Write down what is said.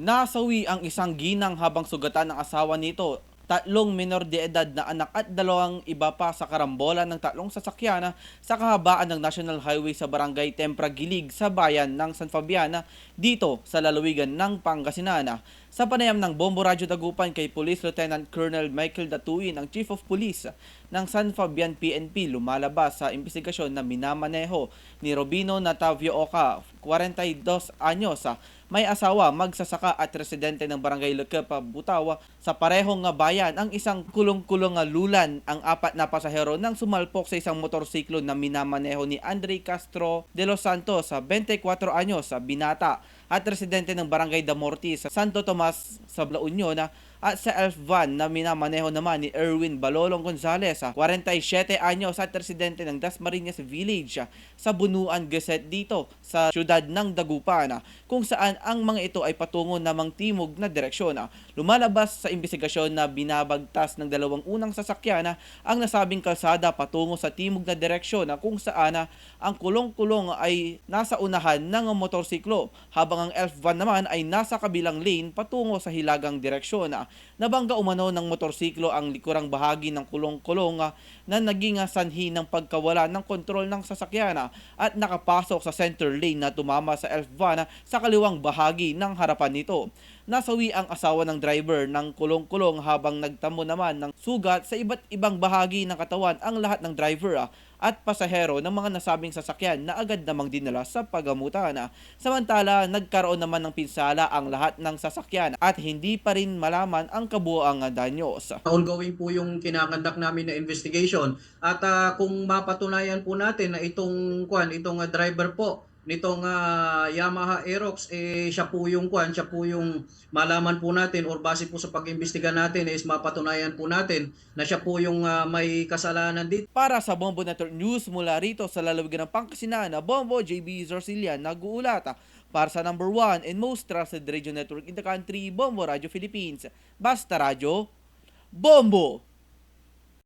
Nasawi ang isang ginang habang sugatan ng asawa nito. Tatlong minor de edad na anak at dalawang iba pa sa karambola ng tatlong sasakyan sa kahabaan ng National Highway sa Barangay Tempra Gilig sa bayan ng San Fabiana dito sa lalawigan ng Pangasinan. Sa panayam ng Bombo Radyo Dagupan kay Police Lieutenant Colonel Michael Datuin, ang Chief of Police ng San Fabian PNP, lumalabas sa investigasyon na minamaneho ni Robino Natavio Oca, 42 anyos, may asawa, magsasaka at residente ng Barangay Lekepa, Butawa sa parehong bayan. Ang isang kulong-kulong lulan ang apat na pasahero nang sumalpok sa isang motorsiklo na minamaneho ni Andre Castro de los Santos sa 24 anyos Binata at residente ng Barangay Damorti sa Santo Tomas sa La Union at sa elf van na minamaneho naman ni Erwin Balolong Gonzales, ah, 47 anyos at residente ng Dasmariñas Village ah, sa Bunuan Gazette dito sa siyudad ng Dagupan ah, kung saan ang mga ito ay patungo namang timog na direksyon. Lumalabas sa investigasyon na binabagtas ng dalawang unang sasakyan ang nasabing kalsada patungo sa timog na direksyon kung saan ang kulong-kulong ay nasa unahan ng motorsiklo habang ang elf van naman ay nasa kabilang lane patungo sa hilagang direksyon. Nabangga umano ng motorsiklo ang likurang bahagi ng kulong-kulong ah, na naging ah, sanhi ng pagkawala ng kontrol ng sasakyan ah, at nakapasok sa center lane na tumama sa elf van sa kaliwang bahagi ng harapan nito. Nasawi ang asawa ng driver ng kulong-kulong habang nagtamo naman ng sugat sa iba't ibang bahagi ng katawan ang lahat ng driver ah, at pasahero ng mga nasabing sasakyan na agad namang dinala sa pagamutan. Samantala, nagkaroon naman ng pinsala ang lahat ng sasakyan at hindi pa rin malaman ang kabuoang danyos. Ongoing po yung kinakandak namin na investigation at ah, kung mapatunayan po natin na itong kwan, itong ah, driver po nitong ah, Yamaha Aerox eh siya po yung kwan, siya po yung malaman po natin or base po sa pag-imbestiga natin is mapatunayan po natin na siya po yung ah, may kasalanan dito. Para sa Bombo Network News mula rito sa lalawigan ng Pangasinan, Bombo JB Zorcilian nag-uulat para sa number one and most trusted radio network in the country, Bombo Radio Philippines. Basta Radio, Bombo!